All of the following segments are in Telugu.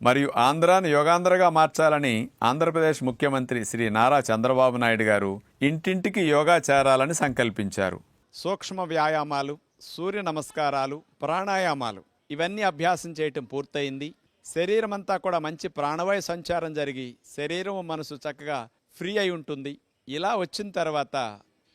మరియు ఆంధ్రాను యోగాంధ్రగా మార్చాలని ఆంధ్రప్రదేశ్ ముఖ్యమంత్రి శ్రీ నారా చంద్రబాబు నాయుడు గారు ఇంటింటికి యోగా చేరాలని సంకల్పించారు. సూక్ష్మ వ్యాయామాలు సూర్య నమస్కారాలు ప్రాణాయామాలు ఇవన్నీ అభ్యాసం చేయటం పూర్తయింది. శరీరం అంతా కూడా మంచి ప్రాణవాయు సంచారం జరిగి శరీరం మనసు చక్కగా ఫ్రీ అయి ఉంటుంది. ఇలా వచ్చిన తర్వాత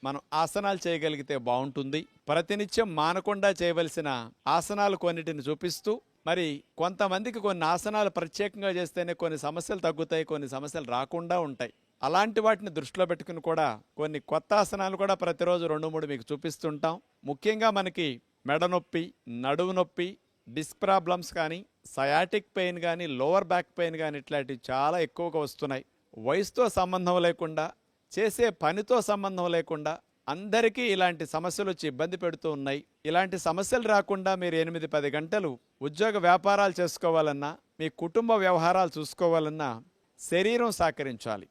మనం ఆసనాలు చేయగలిగితే బాగుంటుంది. ప్రతినిత్యం మానకుండా చేయవలసిన ఆసనాలు కొన్నిటిని చూపిస్తూ మరి కొంతమందికి కొన్ని ఆసనాలు ప్రత్యేకంగా చేస్తేనే కొన్ని సమస్యలు తగ్గుతాయి కొన్ని సమస్యలు రాకుండా ఉంటాయి. అలాంటి వాటిని దృష్టిలో పెట్టుకుని కూడా కొన్ని కొత్త ఆసనాలు కూడా ప్రతిరోజు రెండు మూడు మీకు చూపిస్తుంటాం. ముఖ్యంగా మనకి మెడ నొప్పి నడువు నొప్పి డిస్క్ ప్రాబ్లమ్స్ కానీ సయాటిక్ పెయిన్ కానీ లోవర్ బ్యాక్ పెయిన్ కానీ ఇట్లాంటివి చాలా ఎక్కువగా వస్తున్నాయి. వయసుతో సంబంధం లేకుండా చేసే పనితో సంబంధం లేకుండా అందరికీ ఇలాంటి సమస్యలు వచ్చి ఇబ్బంది పెడుతూ ఉన్నాయి. ఇలాంటి సమస్యలు రాకుండా మీరు ఎనిమిది పది గంటలు ఉద్యోగ వ్యాపారాలు చేసుకోవాలన్నా మీ కుటుంబ వ్యవహారాలు చూసుకోవాలన్నా శరీరం సహకరించాలి.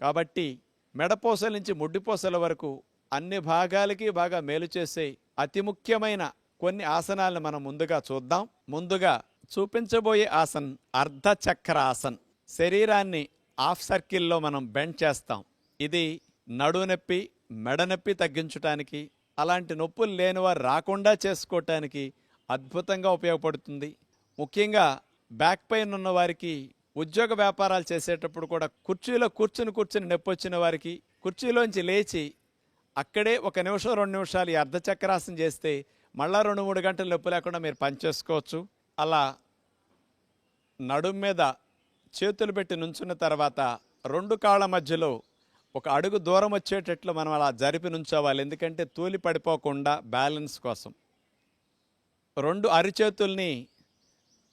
కాబట్టి మెడపోసల నుంచి ముడ్డిపోసల వరకు అన్ని భాగాలకి బాగా మేలు చేసే అతి ముఖ్యమైన కొన్ని ఆసనాలను మనం ముందుగా చూద్దాం. ముందుగా చూపించబోయే ఆసన్ అర్ధచక్ర ఆసన్. శరీరాన్ని హాఫ్ సర్కిల్లో మనం బెండ్ చేస్తాం. ఇది నడునొప్పి మెడనొప్పి మెడ నొప్పి తగ్గించడానికి అలాంటి నొప్పులు లేనివారు రాకుండా చేసుకోవటానికి అద్భుతంగా ఉపయోగపడుతుంది. ముఖ్యంగా బ్యాక్ పెయిన్ ఉన్న వారికి ఉద్యోగ వ్యాపారాలు చేసేటప్పుడు కూడా కుర్చీలో కూర్చుని కూర్చుని నొప్పి వచ్చిన వారికి కుర్చీలోంచి లేచి అక్కడే ఒక నిమిషం రెండు నిమిషాలు ఈ అర్ధచక్రాసనం చేస్తే మళ్ళా రెండు మూడు గంటలు నొప్పి లేకుండా మీరు పనిచేసుకోవచ్చు. అలా నడుం మీద చేతులు పెట్టి నుంచున్న తర్వాత రెండు కాళ్ళ మధ్యలో ఒక అడుగు దూరం వచ్చేటట్లు మనం అలా జరిపి నుంచోవాలి. ఎందుకంటే తూలి పడిపోకుండా బ్యాలెన్స్ కోసం. రెండు అరిచేతుల్ని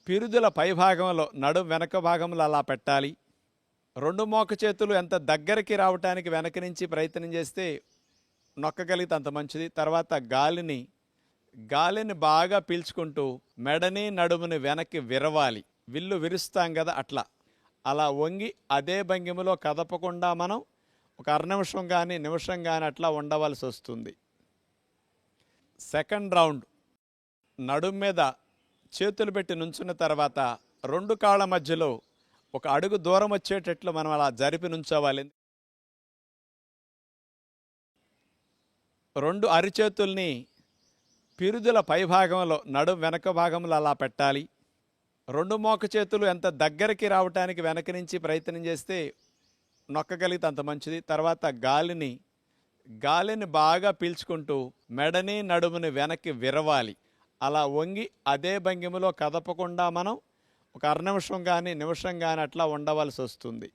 పిరుదుల పైభాగంలో నడుం వెనక భాగంలో అలా పెట్టాలి. రెండు మోక చేతులు ఎంత దగ్గరికి రావటానికి వెనక నుంచి ప్రయత్నం చేస్తే నొక్కగలిగితే అంత మంచిది. తర్వాత గాలిని గాలిని బాగా పీల్చుకుంటూ మెడని నడుముని వెనక్కి విరవాలి. విల్లు విరుస్తాం కదా అట్లా. అలా వంగి అదే భంగిమలో కదపకుండా మనం ఒక అర నిమిషం కానీ నిమిషం కానీ అట్లా ఉండవలసి వస్తుంది. Second round. నడుము మీద చేతులు పెట్టి నుంచున్న తర్వాత రెండు కాళ్ళ మధ్యలో ఒక అడుగు దూరం వచ్చేటట్లు మనం అలా జరిపి నుంచోవాలి. రెండు అరిచేతుల్ని పిరుదుల పైభాగంలో నడుం వెనక భాగంలో అలా పెట్టాలి. రెండు మోక చేతులు ఎంత దగ్గరికి రావటానికి వెనక నుంచి ప్రయత్నం చేస్తే నొక్కగలిగితే అంత మంచిది. తర్వాత గాలిని గాలిని బాగా పీల్చుకుంటూ మెడని నడుముని వెనక్కి విరవాలి. అలా వంగి అదే భంగిమలో కదపకుండా మనం ఒక అర నిమిషం కానీ నిమిషం కానీ అట్లా ఉండవలసి వస్తుంది.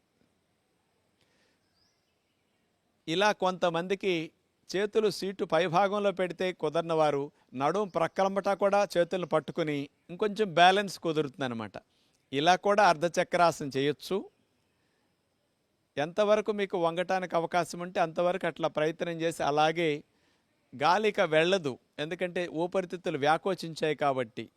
ఇలా కొంతమందికి చేతులు సీటు పైభాగంలో పెడితే కుదరిన వారు నడుము ప్రక్కలంబట కూడా చేతులను పట్టుకుని ఇంకొంచెం బ్యాలెన్స్ కుదురుతుందన్నమాట. ఇలా కూడా అర్ధచక్రాసనం చేయొచ్చు. ఎంతవరకు మీకు వంగటానికి అవకాశం ఉంటే అంతవరకు అట్లా ప్రయత్నం చేసి అలాగే గాలిక వెళ్ళదు. ఎందుకంటే ఊపిరితిత్తులు వ్యాకోచించాయి కాబట్టి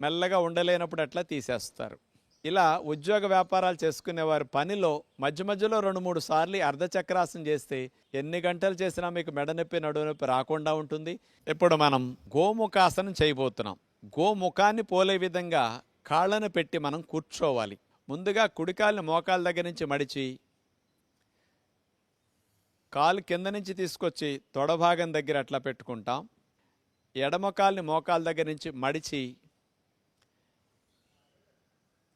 మెల్లగా ఉండలేనప్పుడు అట్లా తీసేస్తారు. ఇలా ఉద్యోగ వ్యాపారాలు చేసుకునేవారు పనిలో మధ్య మధ్యలో రెండు మూడు సార్లు ఈ అర్ధచక్రాసనం చేస్తే ఎన్ని గంటలు చేసినా మీకు మెడనొప్పి నడునొప్పి నొప్పి రాకుండా ఉంటుంది. ఇప్పుడు మనం గోముఖాసనం చేయబోతున్నాం. గోముఖాన్ని పోలే విధంగా కాళ్ళను పెట్టి మనం కూర్చోవాలి. ముందుగా కుడికాల్ని మోకాల దగ్గర నుంచి మడిచి కాలు కింద నుంచి తీసుకొచ్చి తొడభాగం దగ్గర అట్లా పెట్టుకుంటాం. ఎడమకాల్ని మోకాల దగ్గర నుంచి మడిచి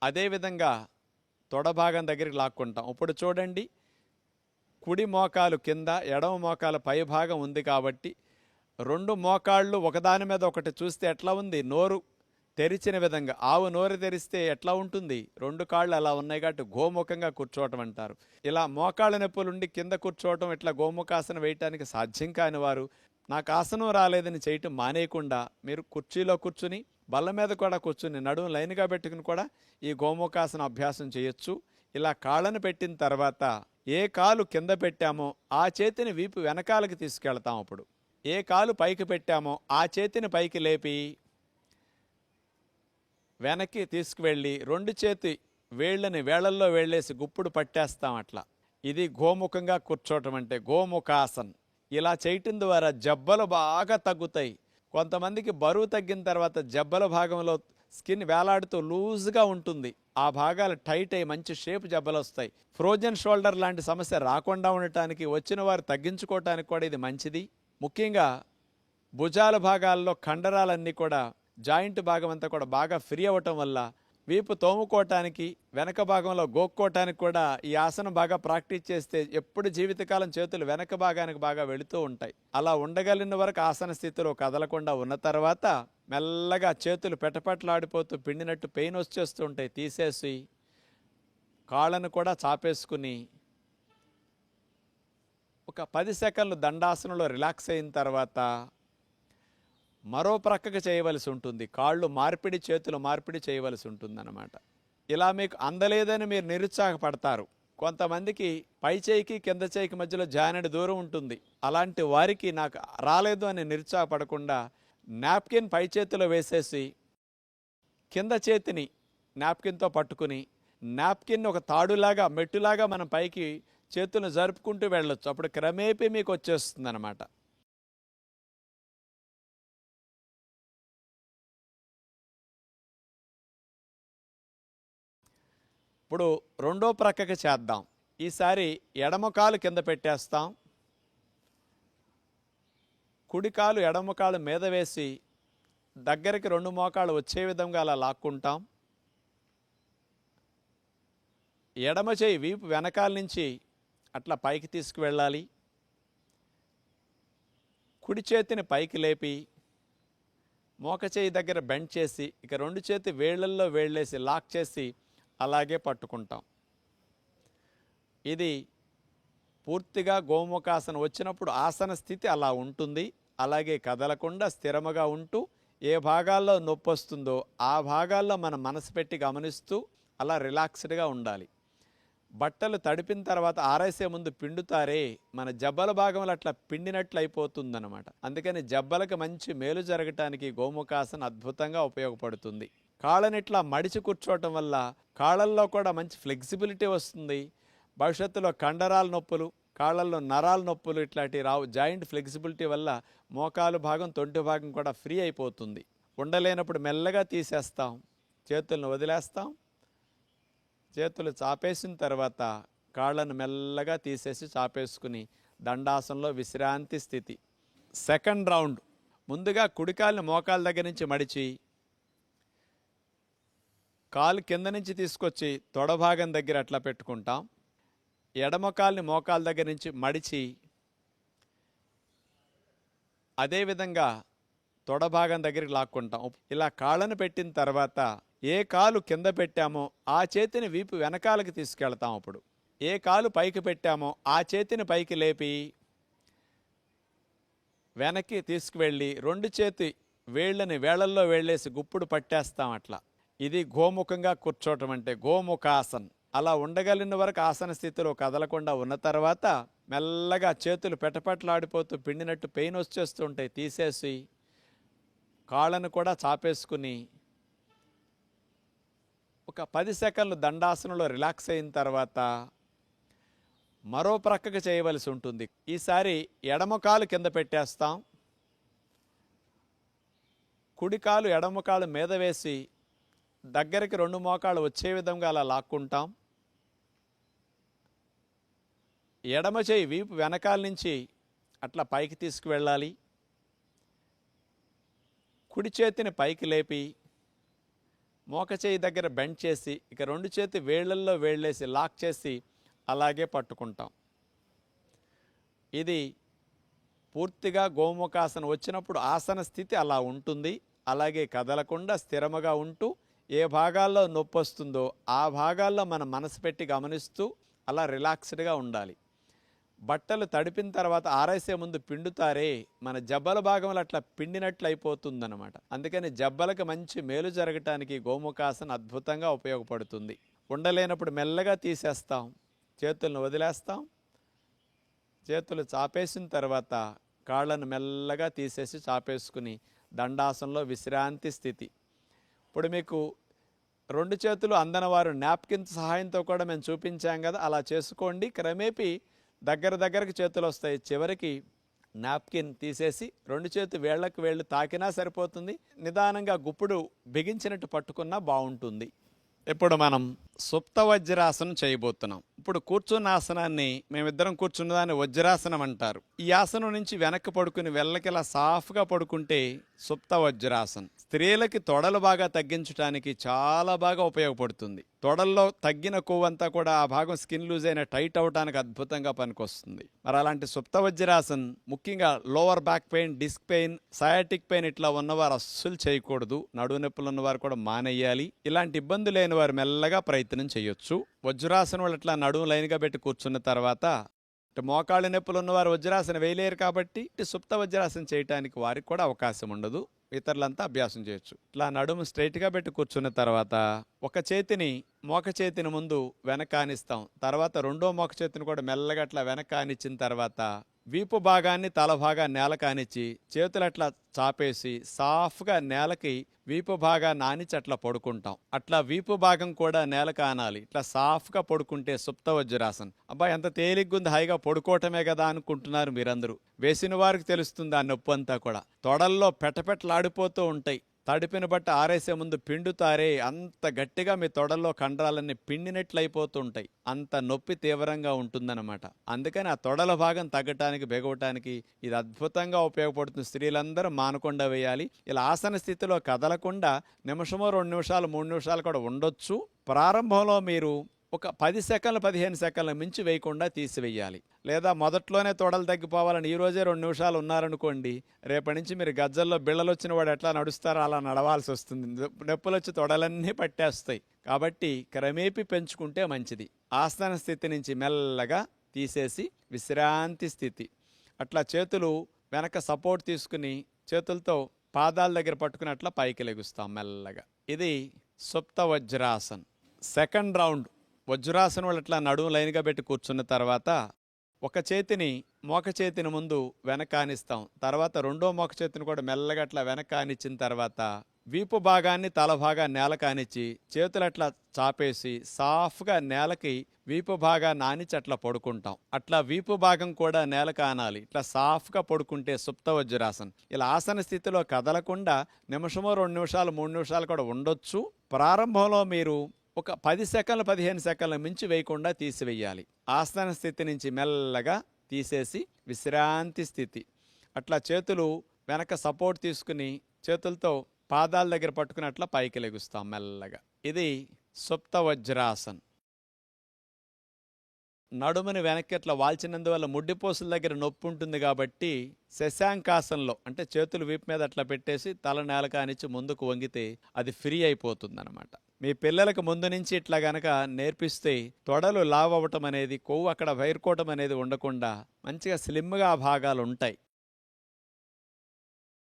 అదేవిధంగా తొడ భాగం దగ్గరికి లాక్కుంటాం. ఇప్పుడు చూడండి కుడి మోకాలు కింద ఎడమ మోకాల పై భాగం ఉంది కాబట్టి రెండు మోకాళ్ళు ఒకదాని మీద ఒకటి చూస్తే ఎట్లా ఉంది? నోరు తెరిచిన విధంగా ఆవు నోరు తెరిస్తే ఎట్లా ఉంటుంది? రెండు కాళ్ళు అలా ఉన్నాయి కాబట్టి గోముఖంగా కూర్చోవటం అంటారు. ఇలా మోకాళ్ళ నొప్పులుండి కింద కూర్చోవటం ఇట్లా గోముఖాసనం వేయటానికి సాధ్యం కాని వారు నాకు ఆసనం రాలేదని చేయటం మానేయకుండా మీరు కుర్చీలో కూర్చుని బల్ల మీద కూడా కూర్చుని నడుము లైన్గా పెట్టుకుని కూడా ఈ గోముఖాసన అభ్యాసం చేయొచ్చు. ఇలా కాళ్ళను పెట్టిన తర్వాత ఏ కాలు కింద పెట్టామో ఆ చేతిని వీపు వెనకాలకి తీసుకెళ్తాం అప్పుడు. ఏ కాలు పైకి పెట్టామో ఆ చేతిని పైకి లేపి వెనక్కి తీసుకువెళ్ళి రెండు చేతి వేళ్ళని వేళల్లో వేళ్ళేసి గుప్పుడు పట్టేస్తాం అట్లా. ఇది గోముఖంగా కూర్చోవటం అంటే గోముఖాసన్. ఇలా చేయటం ద్వారా జబ్బలు బాగా తగ్గుతాయి. కొంతమందికి బరువు తగ్గిన తర్వాత జబ్బల భాగంలో స్కిన్ వేలాడుతూ లూజ్గా ఉంటుంది. ఆ భాగాలు టైట్ అయ్యి మంచి షేప్ జబ్బలు వస్తాయి ఫ్రోజన్ షోల్డర్ లాంటి సమస్య రాకుండా ఉండటానికి వచ్చిన వారు తగ్గించుకోవటానికి కూడా ఇది మంచిది. ముఖ్యంగా భుజాల భాగాల్లో కండరాలన్నీ కూడా జాయింట్ భాగం అంతా కూడా బాగా ఫ్రీ అవ్వటం వల్ల వీపు తోముకోవటానికి వెనక భాగంలో గోక్కోవటానికి కూడా ఈ ఆసనం బాగా ప్రాక్టీస్ చేస్తే ఎప్పుడు జీవితకాలం చేతులు వెనక భాగానికి బాగా వెళుతూ ఉంటాయి. అలా ఉండగలిగిన వరకు ఆసన స్థితిలో కదలకుండా ఉన్న తర్వాత మెల్లగా చేతులు పెటపెటలాడిపోతూ పిండినట్టు పెయిన్ వచ్చేస్తూ ఉంటాయి. తీసేసి కాళ్ళను కూడా చాపేసుకుని ఒక పది సెకండ్లు దండాసనంలో రిలాక్స్ అయిన తర్వాత మరో ప్రక్కకు చేయవలసి ఉంటుంది. కాళ్ళు మార్పిడి చేతులు మార్పిడి చేయవలసి ఉంటుందన్నమాట. ఇలా మీకు అందలేదని మీరు నిరుత్సాహపడతారు. కొంతమందికి పై చేయికి కింద చేయికి మధ్యలో జానెడు దూరం ఉంటుంది. అలాంటి వారికి నాకు రాలేదు అని నిరుత్సాహపడకుండా నాప్కిన్ పై చేతిలో వేసేసి కింద చేతిని నాప్కిన్తో పట్టుకుని నాప్కిన్ ఒక తాడులాగా మెట్టులాగా మనం పైకి చేతులను జరుపుకుంటూ వెళ్ళొచ్చు. అప్పుడు క్రమేపీ మీకు వచ్చేస్తుంది అనమాట ఇప్పుడు రెండో ప్రక్కకి చేద్దాం. ఈసారి ఎడమకాలు కింద పెట్టేస్తాం. కుడికాలు ఎడమకాలు మీద వేసి దగ్గరికి రెండు మోకాళ్ళు వచ్చే విధంగా అలా లాక్కుంటాం. ఎడమ చేయి వీపు వెనకాల నుంచి అట్లా పైకి తీసుకువెళ్ళాలి. కుడి చేతిని పైకి లేపి మోక చేయి దగ్గర బెండ్ చేసి ఇక రెండు చేతి వేళ్ళల్లో వేళ్ళేసి లాక్ చేసి అలాగే పట్టుకుంటాం. ఇది పూర్తిగా గోముఖాసన వచ్చినప్పుడు ఆసన స్థితి అలా ఉంటుంది. అలాగే కదలకుండా స్థిరముగా ఉంటూ ఏ భాగాల్లో నొప్పి వస్తుందో ఆ భాగాల్లో మన మనసు పెట్టి గమనిస్తూ అలా రిలాక్స్డ్గా ఉండాలి. బట్టలు తడిపిన తర్వాత ఆరేసే ముందు పిండుతారే మన జబ్బల భాగంలో అట్లా పిండినట్లు అయిపోతుందన్నమాట. అందుకని జబ్బలకు మంచి మేలు జరగటానికి గోముఖాసన అద్భుతంగా ఉపయోగపడుతుంది. కాళ్ళని ఇట్లా మడిచి కూర్చోవటం వల్ల కాళ్ళల్లో కూడా మంచి ఫ్లెక్సిబిలిటీ వస్తుంది. భవిష్యత్తులో కండరాల నొప్పులు కాళ్ళల్లో నరాల నొప్పులు ఇట్లాంటివి రావు జాయింట్ ఫ్లెక్సిబిలిటీ వల్ల మోకాలు భాగం తొంటి భాగం కూడా ఫ్రీ అయిపోతుంది. ఉండలేనప్పుడు మెల్లగా తీసేస్తాం. చేతులను వదిలేస్తాం. చేతులు చాపేసిన తర్వాత కాళ్ళను మెల్లగా తీసేసి చాపేసుకుని దండాసనంలో విశ్రాంతి స్థితి. Second round. ముందుగా కుడికాలిని మోకాల దగ్గర నుంచి మడిచి కాలు కింద నుంచి తీసుకొచ్చి తొడభాగం దగ్గర అట్లా పెట్టుకుంటాం. ఎడమ కాల్ని మోకాల దగ్గర నుంచి మడిచి అదేవిధంగా తొడభాగం దగ్గరికి లాక్కుంటాం. ఇలా కాళ్ళను పెట్టిన తర్వాత ఏ కాలు కింద పెట్టామో ఆ చేతిని వీపు వెనకాలకి తీసుకెళ్తాం అప్పుడు. ఏ కాలు పైకి పెట్టామో ఆ చేతిని పైకి లేపి వెనక్కి తీసుకువెళ్ళి రెండు చేతి వేళ్ళని వేళల్లో వేళ్ళేసి గుప్పుడు పట్టేస్తాం అట్లా. ఇది గోముఖంగా కూర్చోవటం అంటే గోముఖాసన్. అలా ఉండగలిగిన వరకు ఆసన స్థితిలో కదలకుండా ఉన్న తర్వాత మెల్లగా చేతులు పెటపెటలాడిపోతూ పిండినట్టు పెయిన్ వచ్చేస్తూ ఉంటాయి. తీసేసి కాళ్ళను కూడా చాపేసుకుని ఒక పది సెకండ్లు దండాసనంలో రిలాక్స్ అయిన తర్వాత మరో ప్రక్కకు చేయవలసి ఉంటుంది. ఈసారి ఎడమ కాలు కింద పెట్టేస్తాం. కుడి కాలు ఎడమ కాలు మీద వేసి దగ్గరికి రెండు మోకాళ్ళు వచ్చే విధంగా అలా లాక్కుంటాం. ఎడమ చేయి వీపు వెనకాల నుంచి అట్లా పైకి తీసుకువెళ్ళాలి. కుడి చేతిని పైకి లేపి మోక చేయి దగ్గర బెండ్ చేసి ఇక రెండు చేతి వేళ్ళల్లో వేళ్ళేసి లాక్ చేసి అలాగే పట్టుకుంటాం. ఇది పూర్తిగా గోముఖాసన వచ్చినప్పుడు ఆసన స్థితి అలా ఉంటుంది. అలాగే కదలకుండా స్థిరముగా ఉంటూ ఏ భాగాల్లో నొప్పి వస్తుందో ఆ భాగాల్లో మన మనసు పెట్టి గమనిస్తూ అలా రిలాక్స్డ్గా ఉండాలి. బట్టలు తడిపిన తర్వాత ఆరేసే ముందు పిండుతారే మన జబ్బల భాగంలో అట్లా పిండినట్లు అయిపోతుందన్నమాట అందుకని జబ్బలకు మంచి మేలు జరగటానికి గోముఖాసన అద్భుతంగా ఉపయోగపడుతుంది. ఉండలేనప్పుడు మెల్లగా తీసేస్తాం చేతులను వదిలేస్తాం. చేతులు చాపేసిన తర్వాత కాళ్ళను మెల్లగా తీసేసి చాపేసుకుని దండాసనంలో విశ్రాంతి స్థితి. ఇప్పుడు మీకు రెండు చేతులు అందనవారు నాప్కిన్ సహాయంతో కూడా మేము చూపించాం కదా అలా చేసుకోండి. క్రమేపీ దగ్గర దగ్గరకు చేతులు వస్తాయి. చివరికి నాప్కిన్ తీసేసి రెండు చేతి వేళ్ళకు వేళ్ళు తాకినా సరిపోతుంది. నిదానంగా గుప్పుడు బిగించినట్టు పట్టుకున్నా బాగుంటుంది. ఇప్పుడు మనం సుప్త వజ్రాసనం చేయబోతున్నాం. ఇప్పుడు కూర్చున్న ఆసనాన్ని మేమిద్దరం కూర్చున్న దాన్ని వజ్రాసనం అంటారు. ఈ ఆసనం నుంచి వెనక్కి పడుకుని వెళ్ళకిలా సాఫ్గా పడుకుంటే సుప్త వజ్రాసనం స్త్రీలకి తొడలు బాగా తగ్గించడానికి చాలా బాగా ఉపయోగపడుతుంది. తొడల్లో తగ్గిన కొవ్వంతా కూడా ఆ భాగం స్కిన్ లూజ్ అయిన టైట్ అవడానికి అద్భుతంగా పనికొస్తుంది. మరి అలాంటి సుప్త వజ్రాసన్ ముఖ్యంగా lower back pain disc pain sciatic pain ఇట్లా ఉన్నవారు అస్సలు చేయకూడదు. నడువు నొప్పులు ఉన్నవారు కూడా మానేయాలి. ఇలాంటి ఇబ్బంది లేని వారు మెల్లగా ప్రయత్నం చేయొచ్చు. వజ్రాసనం వాళ్ళు ఇట్లా నడుము లైన్గా పెట్టి కూర్చున్న తర్వాత మోకాళ్ళ నొప్పులు ఉన్నవారు వజ్రాసన వేయలేరు కాబట్టి సుప్త వజ్రాసనం చేయడానికి వారికి కూడా అవకాశం ఉండదు. ఇతరులంతా అభ్యాసం చేయొచ్చు. ఇట్లా నడుము స్ట్రైట్గా పెట్టి కూర్చున్న తర్వాత ఒక చేతిని మోక చేతిని ముందు వెనకానిస్తాం తర్వాత రెండో మోక చేతిని కూడా మెల్లగా అట్లా వెనకానిచ్చిన తర్వాత వీపు భాగాన్ని తల భాగాన్ని నేల కానిచ్చి చేతులు అట్లా చాపేసి సాఫ్గా నేలకి వీపు భాగాన్ని ఆనిచ్చి అట్లా పడుకుంటాం. అట్లా వీపు భాగం కూడా నేల కానాలి. ఇట్లా సాఫ్గా పడుకుంటే సుప్త వజ్రాసన్ అబ్బా ఎంత తేలిగ్గుంది హాయిగా పడుకోవటమే కదా అనుకుంటున్నారు మీరందరూ. వేసిన వారికి తెలుస్తుంది ఆ నొప్పి అంతా కూడా. తొడల్లో పెటపెటలాడిపోతూ ఉంటాయి. తడిపిన బట్ట ఆరేసే ముందు పిండుతారే అంత గట్టిగా మీ తొడల్లో కండరాలన్నీ పిండినట్లు అయిపోతుంటాయి అంత నొప్పి తీవ్రంగా ఉంటుందన్నమాట. అందుకని ఆ తొడల భాగం తగ్గటానికి బెగవటానికి ఇది అద్భుతంగా ఉపయోగపడుతుంది. స్త్రీలందరూ మానకుండా వేయాలి. ఇలా ఆసన స్థితిలో కదలకుండా నిమిషమో రెండు నిమిషాలు మూడు నిమిషాలు కూడా ఉండొచ్చు. ప్రారంభంలో మీరు ఒక పది సెకండ్లు పదిహేను సెకండ్ల మించి వేయకుండా తీసివేయాలి. లేదా మొదట్లోనే తొడలు తగ్గిపోవాలని ఈ రోజే రెండు నిమిషాలు ఉన్నారనుకోండి రేపటి నుంచి మీరు గజ్జల్లో బిళ్ళలు వచ్చిన వాడు ఎట్లా నడుస్తారో అలా నడవాల్సి వస్తుంది. నొప్పులు వచ్చి తొడలన్నీ పట్టేస్తాయి. కాబట్టి క్రమేపీ పెంచుకుంటే మంచిది. ఆసన స్థితి నుంచి మెల్లగా తీసేసి విశ్రాంతి స్థితి. అట్లా చేతులు వెనక సపోర్ట్ తీసుకుని చేతులతో పాదాల దగ్గర పట్టుకుని అట్లా పైకి లెగుస్తాం మెల్లగా. ఇది సుప్త వజ్రాసన్. సెకండ్ రౌండ్ వజ్రాసనం వాళ్ళు ఇట్లా నడుము లైన్గా పెట్టి కూర్చున్న తర్వాత ఒక చేతిని మోక చేతిని ముందు వెనకానిస్తాం తర్వాత రెండో మోక చేతిని కూడా మెల్లగా అట్లా వెనకానిచ్చిన తర్వాత వీపు భాగాన్ని తల భాగాన్ని నేల కానిచ్చి చేతులు అట్లా చాపేసి సాఫ్గా నేలకి వీపు భాగాన్ని ఆనిచ్చి అట్లా పడుకుంటాం. అట్లా వీపు భాగం కూడా నేల కానాలి ఇట్లా సాఫ్గా పడుకుంటే సుప్త వజ్రాసన్. ఇలా ఆసన స్థితిలో కదలకుండా నిమిషమో రెండు నిమిషాలు మూడు నిమిషాలు కూడా ఉండొచ్చు. ప్రారంభంలో మీరు ఒక పది సెకండ్లు పదిహేను సెకండ్ల మించి వేయకుండా తీసివేయాలి. ఆసన స్థితి నుంచి మెల్లగా తీసేసి విశ్రాంతి స్థితి. అట్లా చేతులు వెనక సపోర్ట్ తీసుకుని చేతులతో పాదాల దగ్గర పట్టుకుని అట్లా పైకి లెగుస్తాం మెల్లగా. ఇది సుప్త వజ్రాసన్. నడుముని వెనక్కి అట్లా వాల్చినందువల్ల ముడ్డిపోసుల దగ్గర నొప్పి ఉంటుంది కాబట్టి శశాంకాసనంలో అంటే చేతులు వీపు మీద అట్లా పెట్టేసి తల నేల కానిచ్చి ముందుకు వంగితే అది ఫ్రీ అయిపోతుంది మీ పిల్లలకు ముందు నుంచి ఇట్లా గనక నేర్పిస్తే తొడలు లావ్ అవ్వటం అనేది కొవ్వు అక్కడ వైర్కోవటం అనేది ఉండకుండా మంచిగా స్లిమ్గా ఆ భాగాలు ఉంటాయి.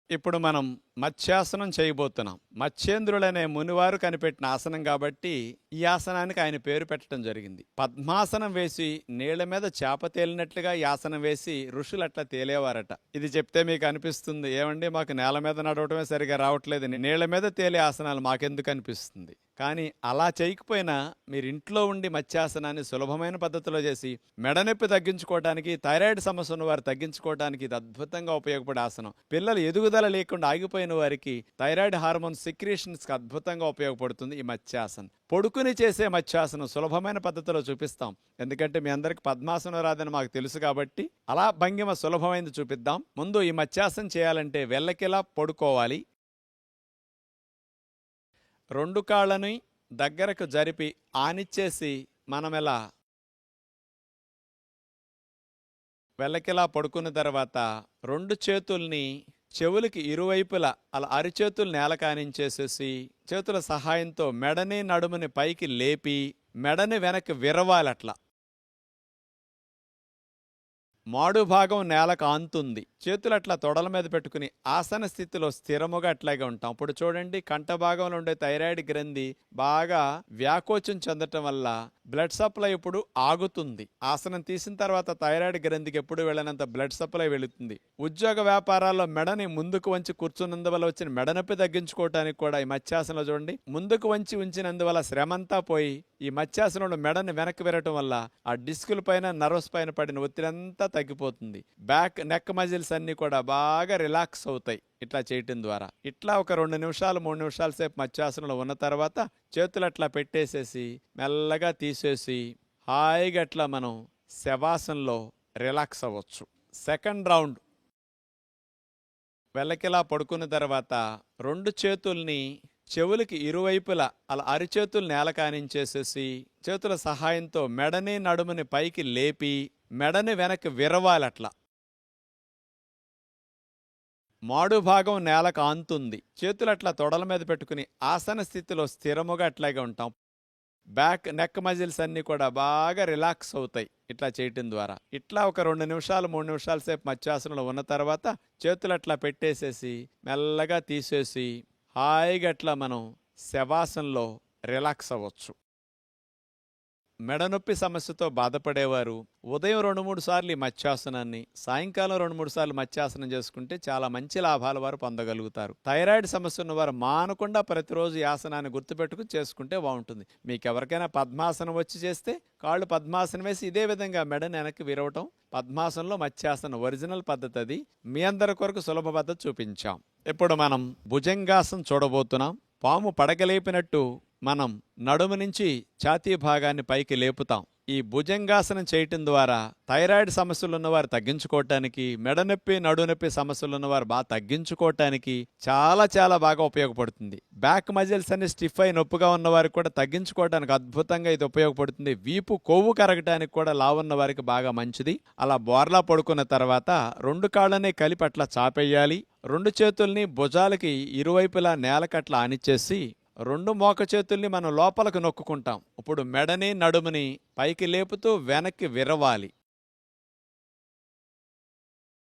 ఇప్పుడు మనం మత్స్యాసనం చేయబోతున్నాం. మత్స్యేంద్రులనే మునివారు కనిపెట్టిన ఆసనం కాబట్టి ఈ ఆసనానికి ఆయన పేరు పెట్టడం జరిగింది. పద్మాసనం వేసి నీళ్ళ మీద చేప తేలినట్లుగా ఈ ఆసనం వేసి ఋషులు అట్లా తేలేవారట. ఇది చెప్తే మీకు అనిపిస్తుంది ఏమండి మాకు నేల మీద నడవటమే సరిగా రావట్లేదు నీళ్ళ మీద తేలే ఆసనాలు మాకెందుకు అనిపిస్తుంది? కానీ అలా చేయకపోయినా మీరు ఇంట్లో ఉండి మత్స్యాసనాన్ని సులభమైన పద్ధతిలో చేసి మెడనొప్పి తగ్గించుకోవడానికి థైరాయిడ్ సమస్య ఉన్న వారు తగ్గించుకోవడానికి ఇది అద్భుతంగా ఉపయోగపడే ఆసనం. పిల్లలు ఎదుగుదల లేకుండా ఆగిపోయిన వారికి థైరాయిడ్ హార్మోన్ సిక్రియేషన్స్కి అద్భుతంగా ఉపయోగపడుతుంది ఈ మత్స్యాసనం. పొడుకుని చేసే మత్స్యాసనం సులభమైన పద్ధతిలో చూపిస్తాం. ఎందుకంటే మీ అందరికి పద్మాసనం రాదని మాకు తెలుసు కాబట్టి అలా భంగిమ సులభమైంది చూపిద్దాం. ముందు ఈ మత్స్యాసనం చేయాలంటే వెళ్ళకిలా పడుకోవాలి. రెండు కాళ్ళని దగ్గరకు జరిపి ఆనిచ్చేసి మనమెలా వెళ్ళకిలా పడుకున్న తర్వాత రెండు చేతుల్ని చెవులకి ఇరువైపులా అలా అరిచేతులు నేల కానించేసేసి చేతుల సహాయంతో మెడని నడుముని పైకి లేపి మెడని వెనక్కి విరవాలట్లా. మాడు భాగం నేలకు ఆంతుంది చేతులు అట్లా తొడల మీద పెట్టుకుని ఆసన స్థితిలో స్థిరముగా అట్లాగే ఉంటాం. అప్పుడు చూడండి కంఠ భాగంలో ఉండే థైరాయిడ్ గ్రంథి బాగా వ్యాకోచం చెందటం వల్ల బ్లడ్ సప్లై ఇప్పుడు ఆగుతుంది. ఆసనం తీసిన తర్వాత థైరాయిడ్ గ్రంథికి ఎప్పుడు వెళ్ళినంత బ్లడ్ సప్లై వెళుతుంది. ఉద్యోగ వ్యాపారాల్లో మెడని ముందుకు వంచి కూర్చున్నందువల్ల వచ్చిన మెడ నొప్పి తగ్గించుకోవటానికి కూడా ఈ మత్స్యాసనంలో చూడండి ముందుకు వంచి ఉంచినందువల్ల శ్రమంతా పోయి ఈ మత్స్యాసనంలో మెడని వెనక్కి వెళ్ళటం వల్ల ఆ డిస్కుల పైన నర్వస్ పైన పడిన ఒత్తిడి అంతా తగ్గిపోతుంది. బ్యాక్ నెక్ మజిల్స్ అన్నీ కూడా బాగా రిలాక్స్ అవుతాయి ఇట్లా చేయటం ద్వారా. ఇట్లా ఒక రెండు నిమిషాలు మూడు నిమిషాల సేపు మత్స్యాసనంలో ఉన్న తర్వాత చేతులు అట్లా పెట్టేసేసి మెల్లగా తీసేసి హాయిగా అట్లా మనం శవాసనలో రిలాక్స్ అవ్వచ్చు. Second round. వెల్లకిలా పడుకున్న తర్వాత రెండు చేతుల్ని చెవులకి ఇరువైపులా అలా అరిచేతులు నేల కానించేసేసి చేతుల సహాయంతో మెడని నడుముని పైకి లేపి మెడని వెనక్కి విరవాలట్లా. మాడు భాగం నేలకు ఆంతుంది చేతులు అట్లా తొడల మీద పెట్టుకుని ఆసన స్థితిలో స్థిరముగా అట్లాగే ఉంటాం. బ్యాక్ నెక్ మజిల్స్ అన్నీ కూడా బాగా రిలాక్స్ అవుతాయి ఇట్లా చేయటం ద్వారా. ఇట్లా ఒక రెండు నిమిషాలు మూడు నిమిషాల సేపు మత్స్యాసనంలో ఉన్న తర్వాత చేతులు అట్లా పెట్టేసేసి మెల్లగా తీసేసి హాయిగా అట్లా మనం శవాసనలో రిలాక్స్ అవ్వచ్చు. మెడనొప్పి సమస్యతో బాధపడేవారు. ఉదయం రెండు మూడు సార్లు ఈ మత్స్యాసనాన్ని సాయంకాలం రెండు మూడు సార్లు మత్స్యాసనం చేసుకుంటే చాలా మంచి లాభాలు వారు పొందగలుగుతారు. థైరాయిడ్ సమస్య ఉన్నవారు మానకుండా ప్రతిరోజు ఈ ఆసనాన్ని గుర్తుపెట్టుకుని చేసుకుంటే బాగుంటుంది. మీకు ఎవరికైనా పద్మాసనం వచ్చి చేస్తే కాళ్ళు పద్మాసనం వేసి ఇదే విధంగా మెడను వెనక్కి విరవటం పద్మాసనంలో మత్స్యాసనం ఒరిజినల్ పద్ధతి అది. మీ అందరి కొరకు సులభ పద్ధతి చూపించాం. ఇప్పుడు మనం భుజంగాసనం చూడబోతున్నాం. పాము పడగలేపినట్టు మనం నడుము నుంచి ఛాతీ భాగాన్ని పైకి లేపుతాం. ఈ భుజంగాసనం చేయటం ద్వారా థైరాయిడ్ సమస్యలు ఉన్నవారు తగ్గించుకోవటానికి మెడనొప్పి నడునొప్పి సమస్యలు ఉన్నవారు బాగా తగ్గించుకోవటానికి చాలా చాలా బాగా ఉపయోగపడుతుంది. బ్యాక్ మజిల్స్ అన్ని స్టిఫ్ అయి నొప్పిగా ఉన్నవారికి కూడా తగ్గించుకోవడానికి అద్భుతంగా ఇది ఉపయోగపడుతుంది. వీపు కొవ్వు కరగటానికి కూడా లావున్న వారికి బాగా మంచిది. అలా బోర్లా పడుకున్న తర్వాత రెండు కాళ్ళని కలిపి అట్లా చాపేయాలి. రెండు చేతుల్ని భుజాలకి ఇరువైపులా నేలకట్లా ఆనిచ్చేసి రెండు మోక చేతుల్ని మనం లోపలకు నొక్కుకుంటాం. ఇప్పుడు మెడని నడుముని పైకి లేపుతూ వెనక్కి విరవాలి.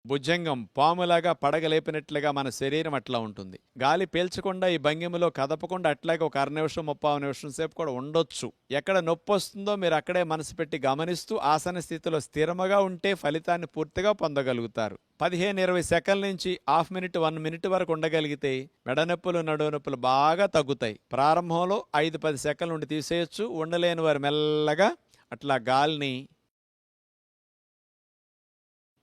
భుజంగం పాములాగా పడగలేపినట్లుగా మన శరీరం అట్లా ఉంటుంది. గాలి పీల్చకుండా ఈ భంగిమలో కదపకుండా అట్లాగే ఒక అర నిమిషం ముప్పావు నిమిషం సేపు కూడా ఉండొచ్చు. ఎక్కడ నొప్పి వస్తుందో మీరు అక్కడే మనసు పెట్టి గమనిస్తూ ఆసన స్థితిలో స్థిరముగా ఉంటే ఫలితాన్ని పూర్తిగా పొందగలుగుతారు. పదిహేను ఇరవై సెకండ్ల నుంచి హాఫ్ మినిట్ వన్ మినిట్ వరకు ఉండగలిగితే మెడనొప్పులు నడునొప్పులు బాగా తగ్గుతాయి. ప్రారంభంలో ఐదు పది సెకండ్ల నుండి తీసేయచ్చు. ఉండలేని వారు మెల్లగా అట్లా గాలిని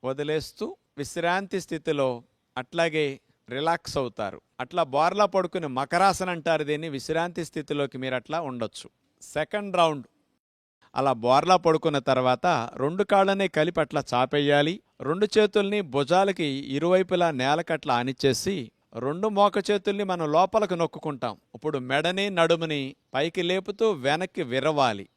వదిలేస్తూ విశ్రాంతి స్థితిలో అట్లాగే రిలాక్స్ అవుతారు. అట్లా బోర్లా పడుకుని మకరాసన అంటారు దీన్ని. విశ్రాంతి స్థితిలోకి మీరు అట్లా ఉండొచ్చు. Second round. అలా బోర్లా పడుకున్న తర్వాత రెండు కాళ్ళని కలిపి అట్లా చాపేయాలి. రెండు చేతుల్ని భుజాలకి ఇరువైపులా నేలకట్లా ఆనిచ్చేసి రెండు మోక చేతుల్ని మనం లోపలకు నొక్కుకుంటాం. ఇప్పుడు మెడని నడుముని పైకి లేపుతూ వెనక్కి విరవాలి.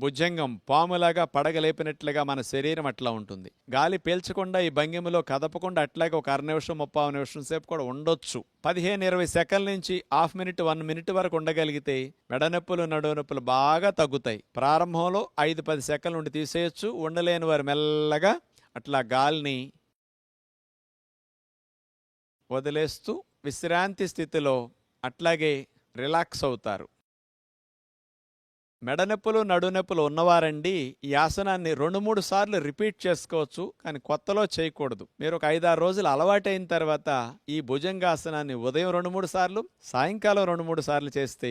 భుజంగం పాములాగా పడగలేపినట్లుగా మన శరీరం అట్లా ఉంటుంది. గాలి పీల్చకుండా ఈ భంగిమలో కదపకుండా అట్లాగే ఒక అర నిమిషం ముప్పావు నిమిషం సేపు కూడా ఉండొచ్చు. పదిహేను ఇరవై సెకండ్ల నుంచి హాఫ్ మినిట్ వన్ మినిట్ వరకు ఉండగలిగితే మెడనొప్పులు నడునొప్పులు బాగా తగ్గుతాయి. ప్రారంభంలో ఐదు పది సెకండ్ల నుండి తీసేయచ్చు. ఉండలేని వారు మెల్లగా అట్లా గాలిని వదిలేస్తూ విశ్రాంతి స్థితిలో అట్లాగే రిలాక్స్ అవుతారు. మెడనొప్పులు నడునొప్పులు ఉన్నవారండి ఈ ఆసనాన్ని రెండు మూడు సార్లు రిపీట్ చేసుకోవచ్చు కానీ కొత్తలో చేయకూడదు. మీరు ఒక ఐదారు రోజులు అలవాటైన తర్వాత ఈ భుజంగాసనాన్ని ఉదయం రెండు మూడు సార్లు సాయంకాలం రెండు మూడు సార్లు చేస్తే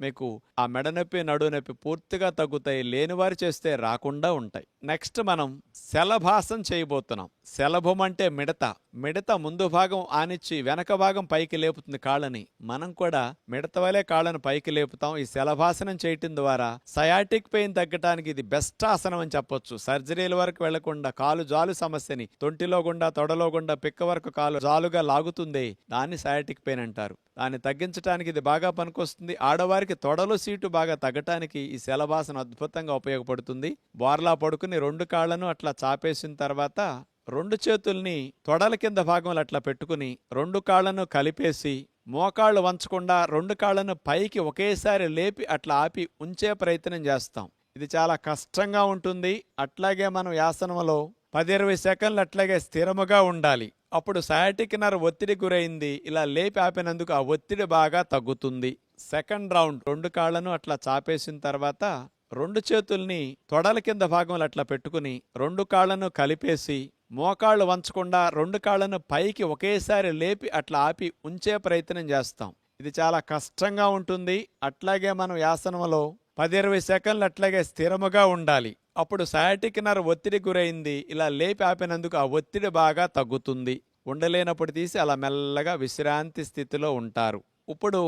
మీకు ఆ మెడనొప్పి నడునొప్పి పూర్తిగా తగ్గుతాయి లేనివారు చేస్తే రాకుండా ఉంటాయి. నెక్స్ట్ మనం శలభాసం చేయబోతున్నాం. శలభం అంటే మిడత. మిడత ముందు భాగం ఆనిచ్చి వెనక భాగం పైకి లేపుతుంది కాళ్ళని. మనం కూడా మిడత వలె కాళ్ళను పైకి లేపుతాం. ఈ శలభాసనం చేయటం ద్వారా సయాటిక్ పెయిన్ తగ్గటానికి ఇది బెస్ట్ ఆసనం అని చెప్పొచ్చు. సర్జరీల వరకు వెళ్ళకుండా కాలు జాలు సమస్యని తొంటిలో గుండా తొడలో గుండా పిక్క వరకు కాలు జాలుగా లాగుతుంది దాన్ని సయాటిక్ పెయిన్ అంటారు. దాన్ని తగ్గించడానికి ఇది బాగా పనికొస్తుంది. ఆడవారికి తొడలు సీటు బాగా తగ్గటానికి ఈ శలభాసన అద్భుతంగా ఉపయోగపడుతుంది. బోర్లా పడుకుని రెండు కాళ్ళను అట్లా చాపేసిన తర్వాత రెండు చేతుల్ని తొడల కింద భాగంలో అట్లా పెట్టుకుని రెండు కాళ్ళను కలిపేసి మోకాళ్ళు వంచకుండా రెండు కాళ్ళను పైకి ఒకేసారి లేపి అట్లా ఆపి ఉంచే ప్రయత్నం చేస్తాం. ఇది చాలా కష్టంగా ఉంటుంది. అట్లాగే మనం యాసనంలో పది ఇరవై సెకండ్లు అట్లాగే స్థిరముగా ఉండాలి. అప్పుడు సయాటిక్ నర్ ఒత్తిడి గురైంది. ఇలా లేపి ఆపినందుకు ఆ ఒత్తిడి బాగా తగ్గుతుంది. సెకండ్ రౌండ్ రెండు కాళ్ళను అట్లా చాపేసిన తర్వాత రెండు చేతుల్ని తొడల కింద భాగంలో అట్లా పెట్టుకుని రెండు కాళ్ళను కలిపేసి మోకాళ్ళు వంచకుండా రెండు కాళ్ళను పైకి ఒకేసారి లేపి అట్లా ఆపి ఉంచే ప్రయత్నం చేస్తాం. ఇది చాలా కష్టంగా ఉంటుంది. అట్లాగే మనం యాసనంలో పది ఇరవై సెకండ్లు అట్లాగే స్థిరముగా ఉండాలి. అప్పుడు సయాటిక్ నర్ ఒత్తిడి గురైంది. ఇలా లేపి ఆపినందుకు ఆ ఒత్తిడి బాగా తగ్గుతుంది. ఉండలేనప్పుడు తీసి అలా మెల్లగా విశ్రాంతి స్థితిలో ఉంటారు. ఇప్పుడు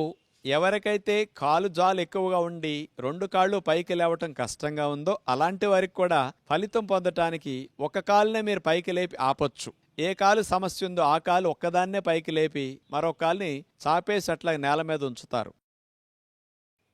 ఎవరికైతే కాలు జాలు ఎక్కువగా ఉండి రెండు కాళ్ళు పైకి లేవటం కష్టంగా ఉందో అలాంటి వారికి కూడా ఫలితం పొందటానికి ఒక కాలునే మీరు పైకి లేపి ఆపొచ్చు. ఏ కాలు సమస్య ఉందో ఆ కాలు ఒక్కదాన్నే పైకి లేపి మరో కాలుని చాపేసి అట్లా నేల మీద ఉంచుతారు.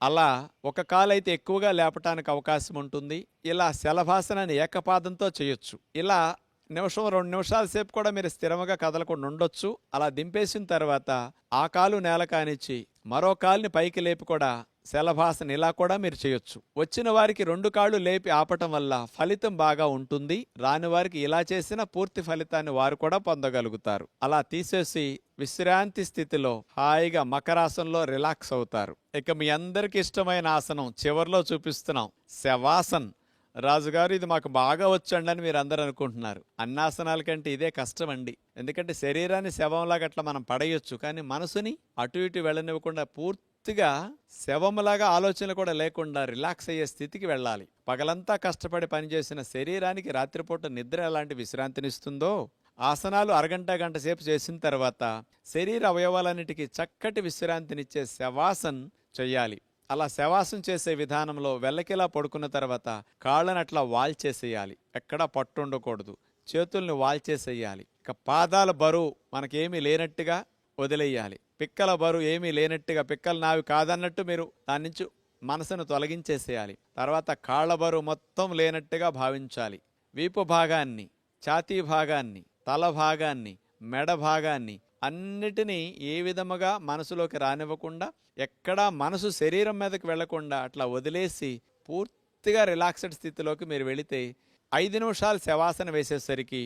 అలా ఒక కాలైతే ఎక్కువగా లేపటానికి అవకాశం ఉంటుంది ఇలా శలభాసనాన్ని ఏకపాదంతో చేయొచ్చు. ఇలా నిమిషం రెండు నిమిషాల సేపు కూడా మీరు స్థిరంగా కదలకుండా ఉండొచ్చు. అలా దింపేసిన తర్వాత ఆ కాలు నేల కానిచ్చి మరో కాలుని పైకి లేపి కూడా శలభాసన ఇలా కూడా మీరు చేయొచ్చు. వచ్చిన వారికి రెండు కాళ్ళు లేపి ఆపటం వల్ల ఫలితం బాగా ఉంటుంది. రాని వారికి ఇలా చేసిన పూర్తి ఫలితాన్ని వారు కూడా పొందగలుగుతారు. అలా తీసేసి విశ్రాంతి స్థితిలో హాయిగా మకరాసనంలో రిలాక్స్ అవుతారు. ఇక మీ అందరికి ఇష్టమైన ఆసనం చివర్లో చూపిస్తున్నాం. శవాసన్. రాజుగారు ఇది మాకు బాగా వచ్చండి అని మీరు అందరూ అనుకుంటున్నారు. అన్నాసనాల కంటే ఇదే కష్టం అండి ఎందుకంటే శరీరాన్ని శవంలాగా అట్లా మనం పడేయొచ్చు. కానీ మనసుని అటు ఇటు వెళ్ళనివ్వకుండా పూర్తిగా శవంలాగా ఆలోచనలు కూడా లేకుండా రిలాక్స్ అయ్యే స్థితికి వెళ్ళాలి. పగలంతా కష్టపడి పనిచేసిన శరీరానికి రాత్రిపూట నిద్ర ఎలాంటి విశ్రాంతినిస్తుందో ఆసనాలు అరగంట గంట సేపు చేసిన తర్వాత శరీర అవయవాలన్నిటికీ చక్కటి విశ్రాంతినిచ్చే శవాసన్ చెయ్యాలి. అలా శవాసం చేసే విధానంలో వెల్లకిలా పడుకున్న తర్వాత కాళ్ళను అట్లా వాల్చేసేయాలి ఎక్కడా పట్టు ఉండకూడదు చేతుల్ని వాల్చేసేయాలి ఇక పాదాల బరువు మనకేమీ లేనట్టుగా వదిలేయాలి. పిక్కల బరువు ఏమీ లేనట్టుగా పిక్కలు నావి కాదన్నట్టు మీరు దాని నుంచి మనసును తొలగించేసేయాలి. తర్వాత కాళ్ళ బరువు మొత్తం లేనట్టుగా భావించాలి. వీపు భాగాన్ని ఛాతీ భాగాన్ని తల భాగాన్ని మెడ భాగాన్ని అన్నిటినీ ఏ విధముగా మనసులోకి రానివ్వకుండా ఎక్కడా మనసు శరీరం మీదకి వెళ్ళకుండా అట్లా వదిలేసి పూర్తిగా రిలాక్స్డ్ స్థితిలోకి మీరు వెళితే ఐదు నిమిషాలు శవాసన వేసేసరికి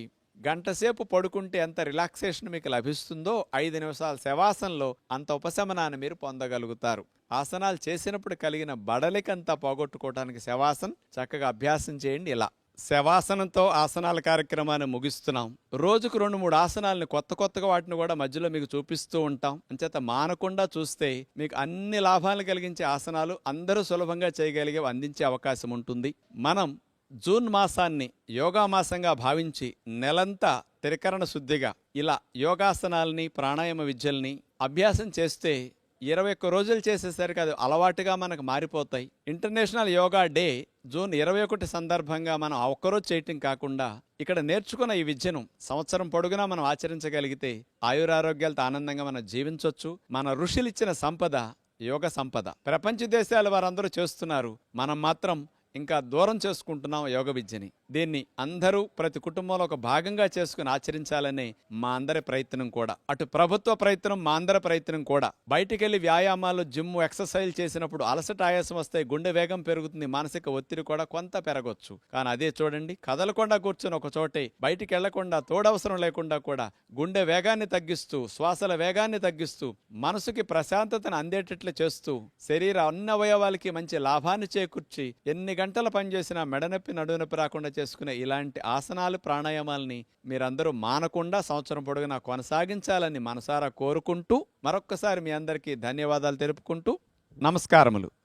గంటసేపు పడుకుంటే ఎంత రిలాక్సేషన్ మీకు లభిస్తుందో ఐదు నిమిషాల శవాసనలో అంత ఉపశమనాన్ని మీరు పొందగలుగుతారు. ఆసనాలు చేసినప్పుడు కలిగిన బడలికంతా పోగొట్టుకోవడానికి శవాసన్ చక్కగా అభ్యాసం చేయండి ఇలా. శవాసనంతో ఆసనాల కార్యక్రమాన్ని ముగిస్తున్నాం. రోజుకు రెండు మూడు ఆసనాలను కొత్త కొత్తగా వాటిని కూడా మధ్యలో మీకు చూపిస్తూ ఉంటాం. అంచేత మానకుండా చూస్తే మీకు అన్ని లాభాలు కలిగించే ఆసనాలు అందరూ సులభంగా చేయగలిగే అందించే అవకాశం ఉంటుంది. మనం జూన్ మాసాన్ని యోగా మాసంగా భావించి నెలంతా త్రికరణ శుద్ధిగా ఇలా యోగాసనాల్ని ప్రాణాయామ విద్యల్ని అభ్యాసం చేస్తే ఇరవై ఒక్క రోజులు చేసేసరికి అది అలవాటుగా మనకు మారిపోతాయి. ఇంటర్నేషనల్ యోగా డే జూన్ ఇరవై ఒకటి సందర్భంగా మనం ఒక్కరోజు చేయటం కాకుండా ఇక్కడ నేర్చుకున్న ఈ విద్యను సంవత్సరం పొడుగునా మనం ఆచరించగలిగితే ఆయురారోగ్యాలతో ఆనందంగా మనం జీవించవచ్చు మన ఋషులు ఇచ్చిన సంపద యోగ సంపద. ప్రపంచ దేశాల వారందరూ చేస్తున్నారు. మనం మాత్రం ఇంకా దూరం చేసుకుంటున్నాం యోగ విద్యని. దీన్ని అందరూ ప్రతి కుటుంబంలో ఒక భాగంగా చేసుకుని ఆచరించాలనే మా అందరి ప్రయత్నం కూడా. అటు ప్రభుత్వ ప్రయత్నం మా అందరి ప్రయత్నం కూడా. బయటికి వెళ్ళి వ్యాయామాలు జిమ్ ఎక్సర్సైజ్ చేసినప్పుడు అలసట ఆయాసం వస్తే గుండె వేగం పెరుగుతుంది మానసిక ఒత్తిడి కూడా కొంత పెరగొచ్చు. కానీ అదే చూడండి కదలకుండా కూర్చొని ఒక చోటే బయటికి వెళ్ళకుండా తోడవసరం లేకుండా కూడా గుండె వేగాన్ని తగ్గిస్తూ శ్వాసల వేగాన్ని తగ్గిస్తూ మనసుకి ప్రశాంతతను అందేటట్లు చేస్తూ శరీర అన్ని అవయవాలకి మంచి లాభాన్ని చేకూర్చి ఎన్ని గంటలు పనిచేసినా మెడనొప్పి నడునొప్పి రాకుండా చేసుకునే ఇలాంటి ఆసనాలు ప్రాణాయామాలని మీరందరూ మానకుండా సంవత్సరం పొడుగునా కొనసాగించాలని మనసారా కోరుకుంటూ మరొక్కసారి మీ అందరికీ ధన్యవాదాలు తెలుపుకుంటూ నమస్కారములు.